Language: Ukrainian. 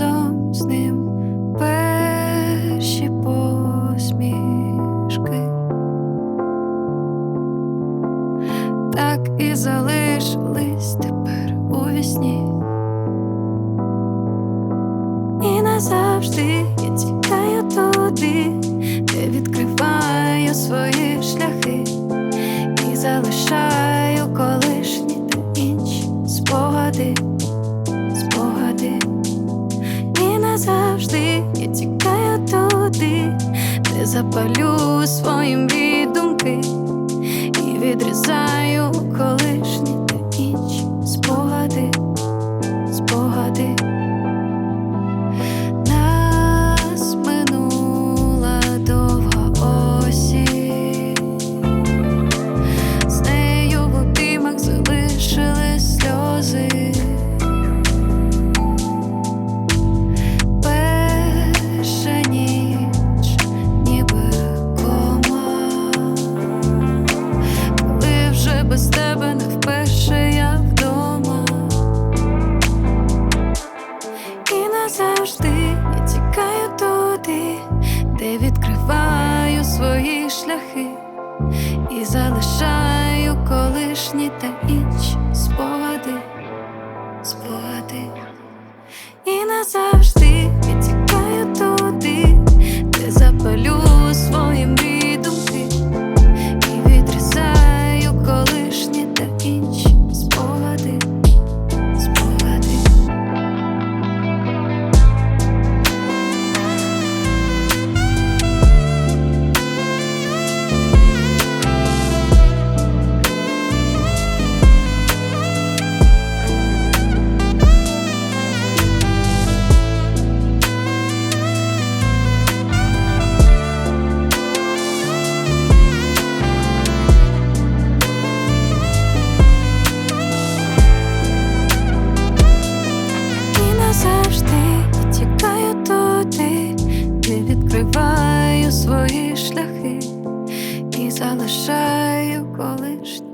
разом з ним перші посмішки, так і залишились тепер у вісні і назавжди. Запалю своїм відумки і відрізаю колишні свої пам'ятаю колишнє.